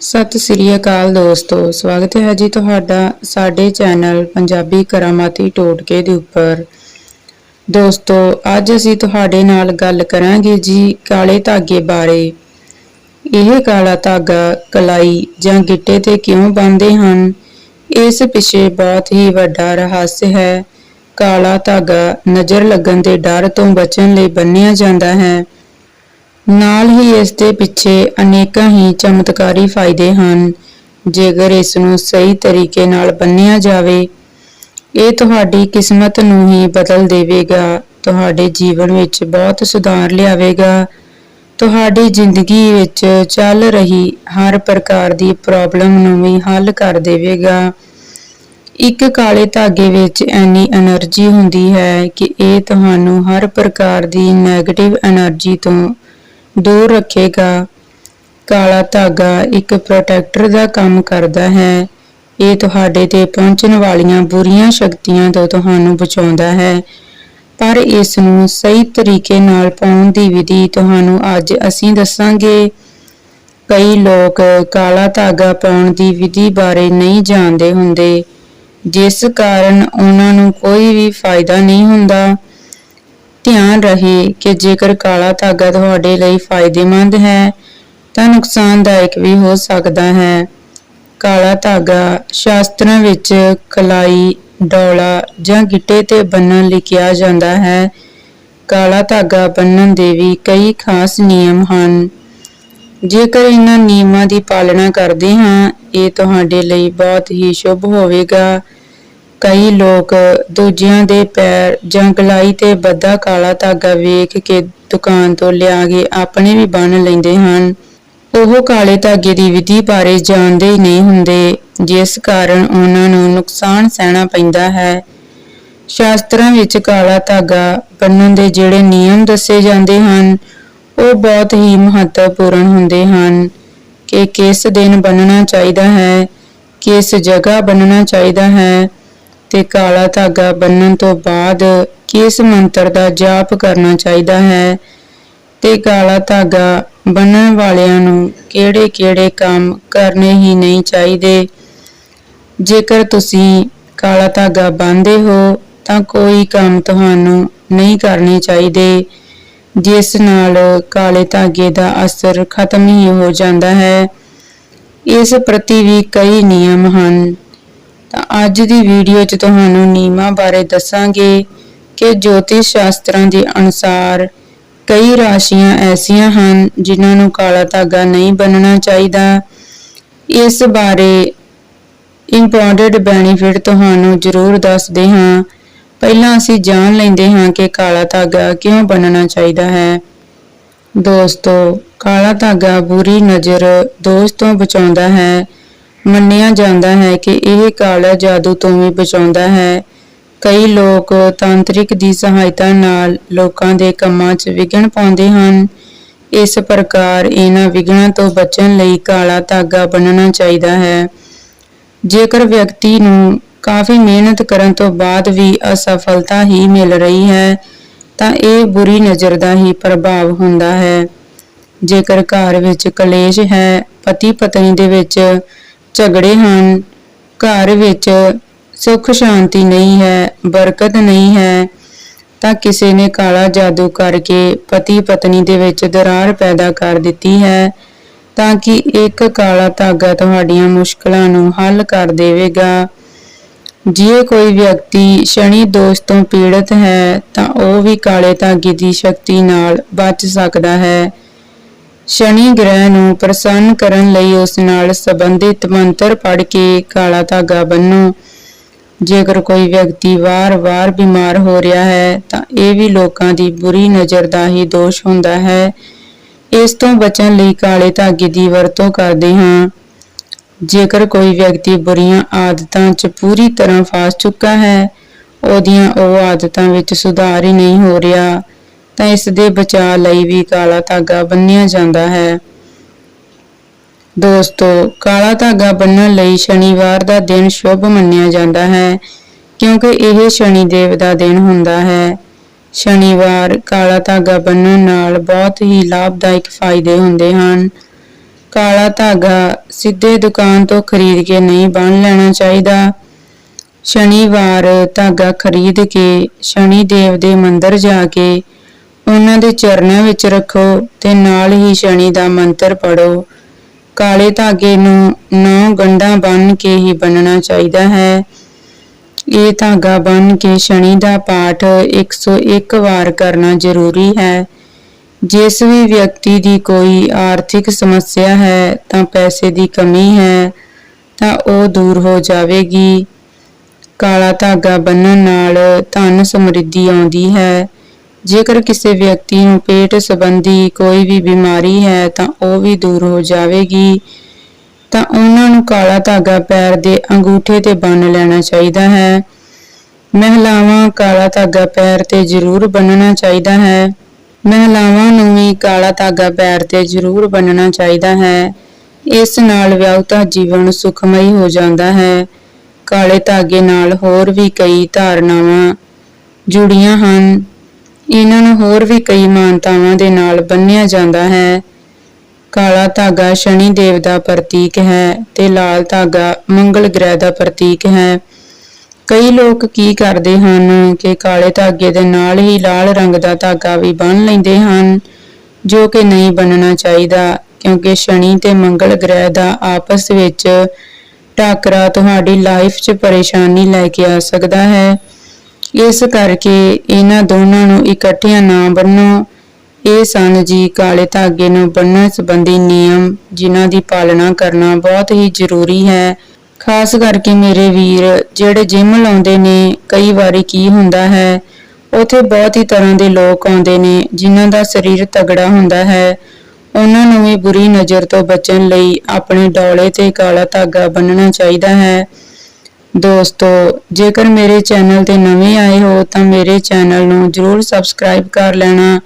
ਸਤਿ ਸ੍ਰੀ ਅਕਾਲ ਦੋਸਤੋ, ਸਵਾਗਤ ਹੈ ਜੀ ਤੁਹਾਡਾ ਸਾਡੇ ਚੈਨਲ ਪੰਜਾਬੀ ਕਰਾਮਾਤੀ ਟੋਟਕੇ ਦੇ ਉੱਪਰ। ਦੋਸਤੋ, ਅੱਜ ਅਸੀਂ ਤੁਹਾਡੇ ਨਾਲ ਗੱਲ ਕਰਾਂਗੇ ਜੀ ਕਾਲੇ ਧਾਗੇ ਬਾਰੇ। ਇਹ ਕਾਲਾ ਧਾਗਾ ਕਲਾਈ ਜਾਂ ਗਿੱਟੇ ਤੇ ਕਿਉਂ ਬੰਨ੍ਹਦੇ ਹਨ? ਇਸ ਪਿੱਛੇ ਬਹੁਤ ਹੀ ਵੱਡਾ ਰਹੱਸ ਹੈ। ਕਾਲਾ ਧਾਗਾ ਨਜ਼ਰ ਲੱਗਣ ਦੇ ਡਰ ਤੋਂ ਬਚਣ ਲਈ ਬੰਨਿਆ ਜਾਂਦਾ ਹੈ। ਨਾਲ ਹੀ ਇਸ ਦੇ ਪਿੱਛੇ ਅਨੇਕਾਂ ਹੀ ਚਮਤਕਾਰੀ ਫਾਇਦੇ ਹਨ। ਜੇਕਰ ਇਸ ਨੂੰ ਸਹੀ ਤਰੀਕੇ ਨਾਲ ਬੰਨਿਆ ਜਾਵੇ, ਇਹ ਤੁਹਾਡੀ ਕਿਸਮਤ ਨੂੰ ਹੀ ਬਦਲ ਦੇਵੇਗਾ। ਤੁਹਾਡੇ ਜੀਵਨ ਵਿੱਚ ਬਹੁਤ ਸੁਧਾਰ ਲਿਆਵੇਗਾ। ਤੁਹਾਡੀ ਜ਼ਿੰਦਗੀ ਵਿੱਚ ਚੱਲ ਰਹੀ ਹਰ ਪ੍ਰਕਾਰ ਦੀ ਪ੍ਰੋਬਲਮ ਨੂੰ ਵੀ ਹੱਲ ਕਰ ਦੇਵੇਗਾ। ਇੱਕ ਕਾਲੇ ਧਾਗੇ ਵਿੱਚ ਐਨੀ એનર્ਜੀ ਹੁੰਦੀ ਹੈ ਕਿ ਇਹ ਤੁਹਾਨੂੰ ਹਰ ਪ੍ਰਕਾਰ ਦੀ 네ਗੇਟਿਵ એનર્ਜੀ ਤੋਂ ਦੂਰ ਰੱਖੇਗਾ। ਕਾਲਾ ਧਾਗਾ ਇੱਕ ਪ੍ਰੋਟੈਕਟਰ ਦਾ ਕੰਮ ਕਰਦਾ ਹੈ। ਇਹ ਤੁਹਾਡੇ ਤੇ ਪਹੁੰਚਣ ਵਾਲੀਆਂ ਬੁਰੀਆਂ ਸ਼ਕਤੀਆਂ ਤੋਂ ਤੁਹਾਨੂੰ ਬਚਾਉਂਦਾ ਹੈ। ਪਰ ਇਸ ਨੂੰ ਸਹੀ ਤਰੀਕੇ ਨਾਲ ਪਾਉਣ ਦੀ ਵਿਧੀ ਤੁਹਾਨੂੰ ਅੱਜ ਅਸੀਂ ਦੱਸਾਂਗੇ। ਕਈ ਲੋਕ ਕਾਲਾ ਧਾਗਾ ਪਾਉਣ ਦੀ ਵਿਧੀ ਬਾਰੇ ਨਹੀਂ ਜਾਣਦੇ ਹੁੰਦੇ। ਜਿਸ ਕਾਰਨ ਉਹਨਾਂ ਨੂੰ ਕੋਈ ਵੀ ਫਾਇਦਾ ਨਹੀਂ ਹੁੰਦਾ। ਧਿਆਨ ਰਹੇ ਕਿ ਜੇਕਰ ਕਾਲਾ ਧਾਗਾ ਤੁਹਾਡੇ ਲਈ ਫਾਇਦੇਮੰਦ ਹੈ, ਤਾਂ ਨੁਕਸਾਨਦਾਇਕ ਵੀ ਹੋ ਸਕਦਾ ਹੈ। ਕਾਲਾ ਧਾਗਾ ਸ਼ਾਸਤਰਾਂ ਵਿੱਚ ਕਲਾਈ, ਡੋਲਾ ਜਾਂ ਗਿੱਟੇ ਤੇ ਬੰਨਣ ਲਈ ਕਿਹਾ ਜਾਂਦਾ ਹੈ। ਕਾਲਾ ਧਾਗਾ ਬੰਨਣ ਦੇ ਵੀ ਕਈ ਖਾਸ ਨਿਯਮ ਹਨ। ਜੇਕਰ ਇਹਨਾਂ ਨਿਯਮਾਂ ਦੀ ਪਾਲਣਾ ਕਰਦੇ ਹਾਂ, ਇਹ ਤੁਹਾਡੇ ਲਈ ਬਹੁਤ ਹੀ ਸ਼ੁਭ ਹੋਵੇਗਾ। ਕਈ ਲੋਕ ਦੂਜਿਆਂ ਦੇ ਪੈਰ ਜਾਂ ਗਲਾਈ ਤੇ ਬੱਧਾ ਕਾਲਾ ਧਾਗਾ ਵੇਖ ਕੇ ਦੁਕਾਨ ਤੋਂ ਲਿਆ ਕੇ ਆਪਣੇ ਵੀ ਬੰਨ ਲੈਂਦੇ ਹਨ। ਉਹ ਕਾਲੇ ਧਾਗੇ ਦੀ ਵਿਧੀ ਬਾਰੇ ਜਾਣਦੇ ਹੀ ਨਹੀਂ ਹੁੰਦੇ, ਜਿਸ ਕਾਰਨ ਉਹਨਾਂ ਨੂੰ ਨੁਕਸਾਨ ਸਹਿਣਾ ਪੈਂਦਾ ਹੈ। ਸ਼ਾਸਤਰਾਂ ਵਿੱਚ ਕਾਲਾ ਧਾਗਾ ਬੰਨਣ ਦੇ ਜਿਹੜੇ ਨਿਯਮ ਦੱਸੇ ਜਾਂਦੇ ਹਨ, ਉਹ ਬਹੁਤ ਹੀ ਮਹੱਤਵਪੂਰਨ ਹੁੰਦੇ ਹਨ ਕਿ ਕਿਸ ਦਿਨ ਬੰਨਣਾ ਚਾਹੀਦਾ ਹੈ, ਕਿਸ ਜਗ੍ਹਾ ਬੰਨਣਾ ਚਾਹੀਦਾ ਹੈ ਤੇ ਕਾਲਾ ਧਾਗਾ ਬੰਨਣ ਤੋਂ ਬਾਅਦ ਕਿਸ ਮੰਤਰ ਦਾ ਜਾਪ ਕਰਨਾ ਚਾਹੀਦਾ ਹੈ? ਤੇ ਕਾਲਾ ਧਾਗਾ ਬੰਨਣ ਵਾਲਿਆਂ ਨੂੰ ਕਿਹੜੇ-ਕਿਹੜੇ ਕੰਮ ਕਰਨੇ ਹੀ ਨਹੀਂ ਚਾਹੀਦੇ? ਜੇਕਰ ਤੁਸੀਂ ਕਾਲਾ ਧਾਗਾ ਬੰਨਦੇ ਹੋ, ਤਾਂ ਕੋਈ ਕੰਮ ਤੁਹਾਨੂੰ ਨਹੀਂ ਕਰਨੇ ਚਾਹੀਦੇ, ਜਿਸ ਨਾਲ ਕਾਲੇ ਧਾਗੇ ਦਾ ਅਸਰ ਖਤਮ ਹੀ ਹੋ ਜਾਂਦਾ ਹੈ। ਇਸ ਪ੍ਰਤੀ ਵੀ ਕਈ ਨਿਯਮ ਹਨ। ਤਾਂ ਅੱਜ ਦੀ ਵੀਡੀਓ 'ਚ ਤੁਹਾਨੂੰ ਨਿਯਮਾਂ ਬਾਰੇ ਦੱਸਾਂਗੇ ਕਿ ਜੋਤਿਸ਼ ਸ਼ਾਸਤਰਾਂ ਦੇ ਅਨੁਸਾਰ ਕਈ ਰਾਸ਼ੀਆਂ ਐਸੀਆਂ ਹਨ ਜਿਨ੍ਹਾਂ ਨੂੰ ਕਾਲਾ ਧਾਗਾ ਨਹੀਂ ਬੰਨਣਾ ਚਾਹੀਦਾ। ਇਸ ਬਾਰੇ ਇੰਪੋਰਟੈਂਟ ਬੈਨੀਫਿਟ ਤੁਹਾਨੂੰ ਜ਼ਰੂਰ ਦੱਸਦੇ ਹਾਂ। ਪਹਿਲਾਂ ਅਸੀਂ ਜਾਣ ਲੈਂਦੇ ਹਾਂ ਕਿ ਕਾਲਾ ਧਾਗਾ ਕਿਉਂ ਬੰਨਣਾ ਚਾਹੀਦਾ ਹੈ। ਦੋਸਤੋ, ਕਾਲਾ ਧਾਗਾ ਬੁਰੀ ਨਜ਼ਰ ਦੋਸ਼ ਤੋਂ ਬਚਾਉਂਦਾ ਹੈ। ਮੰਨਿਆ ਜਾਂਦਾ ਹੈ ਕਿ ਇਹ ਕਾਲਾ ਜਾਦੂ ਤੋਂ ਵੀ ਬਚਾਉਂਦਾ ਹੈ। ਕਈ ਲੋਕ ਤਾਂਤਰਿਕ ਦੀ ਸਹਾਇਤਾ ਨਾਲ ਲੋਕਾਂ ਦੇ ਕੰਮਾਂ 'ਚ ਵਿਘਨ ਪਾਉਂਦੇ ਹਨ। ਇਸ ਪ੍ਰਕਾਰ ਇਹਨਾਂ ਵਿਘਨਾਂ ਤੋਂ ਬਚਣ ਲਈ ਕਾਲਾ ਧਾਗਾ ਬੰਨਣਾ ਚਾਹੀਦਾ ਹੈ। ਜੇਕਰ ਵਿਅਕਤੀ ਨੂੰ ਕਾਫੀ ਮਿਹਨਤ ਕਰਨ ਤੋਂ ਬਾਅਦ ਵੀ ਅਸਫਲਤਾ ਹੀ ਮਿਲ ਰਹੀ ਹੈ, ਤਾਂ ਇਹ ਬੁਰੀ ਨਜ਼ਰ ਦਾ ਹੀ ਪ੍ਰਭਾਵ ਹੁੰਦਾ ਹੈ। ਜੇਕਰ ਘਰ ਵਿੱਚ ਕਲੇਸ਼ ਹੈ ਪਤੀ ਪਤਨੀ ਦੇ ਵਿੱਚ ਝਗੜੇ ਹਨ। ਘਰ ਵਿੱਚ ਸੁੱਖ ਸ਼ਾਂਤੀ ਨਹੀਂ ਹੈ, ਬਰਕਤ ਨਹੀਂ ਹੈ, ਤਾਂ ਕਿਸੇ ਨੇ ਕਾਲਾ ਜਾਦੂ ਕਰਕੇ ਪਤੀ ਪਤਨੀ ਦੇ ਵਿੱਚ ਦਰਾਰ ਪੈਦਾ ਕਰ ਦਿੱਤੀ ਹੈ, ਤਾਂ ਕਿ ਇੱਕ ਕਾਲਾ ਧਾਗਾ ਤੁਹਾਡੀਆਂ ਮੁਸ਼ਕਲਾਂ ਨੂੰ ਹੱਲ ਕਰ ਦੇਵੇਗਾ। ਜੇ ਕੋਈ ਵਿਅਕਤੀ ਸ਼ਨੀ ਦੋਸ਼ ਤੋਂ ਪੀੜਤ ਹੈ, ਤਾਂ ਉਹ ਵੀ ਕਾਲੇ ਧਾਗੇ ਦੀ ਸ਼ਕਤੀ ਨਾਲ ਬਚ ਸਕਦਾ ਹੈ। ਸ਼ਨੀ ਗ੍ਰਹਿ ਨੂੰ ਪ੍ਰਸੰਨ ਕਰਨ ਲਈ ਉਸ ਨਾਲ ਸੰਬੰਧਿਤ ਮੰਤਰ ਪੜ੍ਹ ਕੇ ਕਾਲਾ ਧਾਗਾ ਬੰਨੋ। ਜੇਕਰ ਕੋਈ ਵਿਅਕਤੀ ਵਾਰ-ਵਾਰ ਬਿਮਾਰ ਹੋ ਰਿਹਾ ਹੈ, ਤਾਂ ਇਹ ਵੀ ਲੋਕਾਂ ਦੀ ਬੁਰੀ ਨਜ਼ਰ ਦਾ ਹੀ ਦੋਸ਼ ਹੁੰਦਾ ਹੈ। ਇਸ ਤੋਂ ਬਚਣ ਲਈ ਕਾਲੇ ਧਾਗੇ ਦੀ ਵਰਤੋਂ ਕਰਦੇ ਹਾਂ। ਜੇਕਰ ਕੋਈ ਵਿਅਕਤੀ ਬੁਰੀਆਂ ਆਦਤਾਂ 'ਚ ਪੂਰੀ ਤਰ੍ਹਾਂ ਫਸ ਚੁੱਕਾ ਹੈ, ਉਹਦੀਆਂ ਉਹ ਆਦਤਾਂ ਵਿੱਚ ਸੁਧਾਰ ਹੀ ਨਹੀਂ ਹੋ ਰਿਹਾ। ਤਾਂ ਇਸ ਦੇ ਬਚਾਅ ਲਈ ਵੀ ਕਾਲਾ ਧਾਗਾ ਬੰਨਿਆ ਜਾਂਦਾ ਹੈ। ਦੋਸਤੋ, ਕਾਲਾ ਧਾਗਾ ਬੰਨਣ ਲਈ ਸ਼ਨੀਵਾਰ ਦਾ ਦਿਨ ਸ਼ੁਭ ਮੰਨਿਆ ਜਾਂਦਾ ਹੈ, ਕਿਉਂਕਿ ਇਹ ਸ਼ਨੀ ਦੇਵ ਦਾ ਦਿਨ ਹੁੰਦਾ ਹੈ। ਸ਼ਨੀਵਾਰ ਕਾਲਾ ਧਾਗਾ ਬੰਨਣ ਨਾਲ ਬਹੁਤ ਹੀ ਲਾਭਦਾਇਕ ਫਾਇਦੇ ਹੁੰਦੇ ਹਨ। ਕਾਲਾ ਧਾਗਾ ਸਿੱਧੇ ਦੁਕਾਨ ਤੋਂ ਖਰੀਦ ਕੇ ਨਹੀਂ ਬੰਨ ਲੈਣਾ ਚਾਹੀਦਾ। ਸ਼ਨੀਵਾਰ ਧਾਗਾ ਖਰੀਦ ਕੇ ਸ਼ਨੀ ਦੇਵ ਦੇ ਮੰਦਰ ਜਾ ਕੇ ਉਹਨਾਂ ਦੇ ਚਰਨਾਂ ਵਿੱਚ ਰੱਖੋ ਤੇ ਨਾਲ ਹੀ ਸ਼ਨੀ ਦਾ ਮੰਤਰ ਪੜੋ ਕਾਲੇ ਧਾਗੇ ਨੂੰ ਨੌ ਗੰਢਾਂ ਬੰਨ ਕੇ ਹੀ ਬੰਨਣਾ ਚਾਹੀਦਾ ਹੈ। ਇਹ ਧਾਗਾ ਬੰਨ ਕੇ ਸ਼ਨੀ ਦਾ ਪਾਠ 101 ਵਾਰ ਕਰਨਾ ਜ਼ਰੂਰੀ ਹੈ। ਜਿਸ ਵੀ ਵਿਅਕਤੀ ਦੀ ਕੋਈ ਆਰਥਿਕ ਸਮੱਸਿਆ ਹੈ ਤਾਂ ਪੈਸੇ ਦੀ ਕਮੀ ਹੈ ਤਾਂ ਉਹ ਦੂਰ ਹੋ ਜਾਵੇਗੀ। ਕਾਲਾ ਧਾਗਾ ਬੰਨਣ ਨਾਲ ਧਨ ਸਮਰਿੱਧੀ ਆਉਂਦੀ ਹੈ। ਜੇਕਰ ਕਿਸੇ ਵਿਅਕਤੀ ਨੂੰ ਪੇਟ ਸੰਬੰਧੀ ਕੋਈ ਵੀ ਬਿਮਾਰੀ ਹੈ ਤਾਂ ਉਹ ਵੀ ਦੂਰ ਹੋ ਜਾਵੇਗੀ, ਤਾਂ ਉਹਨਾਂ ਨੂੰ ਕਾਲਾ ਧਾਗਾ ਪੈਰ ਦੇ ਅੰਗੂਠੇ ਤੇ ਬੰਨ ਲੈਣਾ ਚਾਹੀਦਾ ਹੈ। ਮਹਿਲਾਵਾਂ ਕਾਲਾ ਧਾਗਾ ਪੈਰ ਤੇ ਜ਼ਰੂਰ ਬੰਨਣਾ ਚਾਹੀਦਾ ਹੈ। ਮਹਿਲਾਵਾਂ ਨੂੰ ਵੀ ਕਾਲਾ ਧਾਗਾ ਪੈਰ ਤੇ ਜ਼ਰੂਰ ਬੰਨਣਾ ਚਾਹੀਦਾ ਹੈ। ਇਸ ਨਾਲ ਵਿਆਹੁਤਾ ਜੀਵਨ ਸੁਖਮਈ ਹੋ ਜਾਂਦਾ ਹੈ। ਕਾਲੇ ਧਾਗੇ ਨਾਲ ਹੋਰ ਵੀ ਕਈ ਧਾਰਨਾਵਾਂ ਜੁੜੀਆਂ ਹਨ। ਇਹਨਾਂ ਨੂੰ ਹੋਰ ਵੀ ਕਈ ਮਾਨਤਾਵਾਂ ਦੇ ਨਾਲ ਬੰਨਿਆ ਜਾਂਦਾ ਹੈ। ਕਾਲਾ ਧਾਗਾ ਸ਼ਨੀ ਦੇਵ ਦਾ ਪ੍ਰਤੀਕ ਹੈ ਤੇ ਲਾਲ ਧਾਗਾ ਮੰਗਲ ਗ੍ਰਹਿ ਦਾ ਪ੍ਰਤੀਕ ਹੈ। ਕਈ ਲੋਕ ਕੀ ਕਰਦੇ ਹਨ ਕਿ ਕਾਲੇ ਧਾਗੇ ਦੇ ਨਾਲ ਹੀ ਲਾਲ ਰੰਗ ਦਾ ਧਾਗਾ ਵੀ ਬੰਨ ਲੈਂਦੇ ਹਨ, ਜੋ ਕਿ ਨਹੀਂ ਬੰਨਣਾ ਚਾਹੀਦਾ, ਕਿਉਂਕਿ ਸ਼ਨੀ ਤੇ ਮੰਗਲ ਗ੍ਰਹਿ ਦਾ ਆਪਸ ਵਿੱਚ ਟਾਕਰਾ ਤੁਹਾਡੀ ਲਾਈਫ 'ਚ ਪਰੇਸ਼ਾਨੀ ਲੈ ਕੇ ਆ ਸਕਦਾ ਹੈ। ਇਸ ਕਰਕੇ ਇਹਨਾਂ ਦੋਨਾਂ ਨੂੰ ਇਕੱਠਿਆਂ ਨਾ ਬੰਨੋ। ਇਹ ਸਨ ਜੀ ਕਾਲੇ ਧਾਗੇ ਨੂੰ ਬੰਨਣ ਸੰਬੰਧੀ ਨਿਯਮ, ਜਿਨ੍ਹਾਂ ਦੀ ਪਾਲਣਾ ਕਰਨਾ ਬਹੁਤ ਹੀ ਜ਼ਰੂਰੀ ਹੈ। ਖਾਸ ਕਰਕੇ ਮੇਰੇ ਵੀਰ, ਜਿਹੜੇ ਜਿਮ ਲਾਉਂਦੇ ਨੇ, ਕਈ ਵਾਰੀ ਕੀ ਹੁੰਦਾ ਹੈ, ਉਥੇ ਬਹੁਤ ਹੀ ਤਰ੍ਹਾਂ ਦੇ ਲੋਕ ਆਉਂਦੇ ਨੇ, ਜਿਨ੍ਹਾਂ ਦਾ ਸਰੀਰ ਤਗੜਾ ਹੁੰਦਾ ਹੈ। ਉਹਨਾਂ ਨੂੰ ਵੀ ਬੁਰੀ ਨਜ਼ਰ ਤੋਂ ਬਚਣ ਲਈ ਆਪਣੇ ਡੌਲੇ ਤੇ ਕਾਲਾ ਧਾਗਾ ਬੰਨਣਾ ਚਾਹੀਦਾ ਹੈ। ਦੋਸਤੋ, ਜੇਕਰ ਮੇਰੇ ਚੈਨਲ ਤੇ ਨਵੇਂ ਆਏ ਹੋ ਤਾਂ ਮੇਰੇ ਚੈਨਲ ਨੂੰ ਜਰੂਰ ਸਬਸਕ੍ਰਾਈਬ ਕਰ ਲੈਣਾ।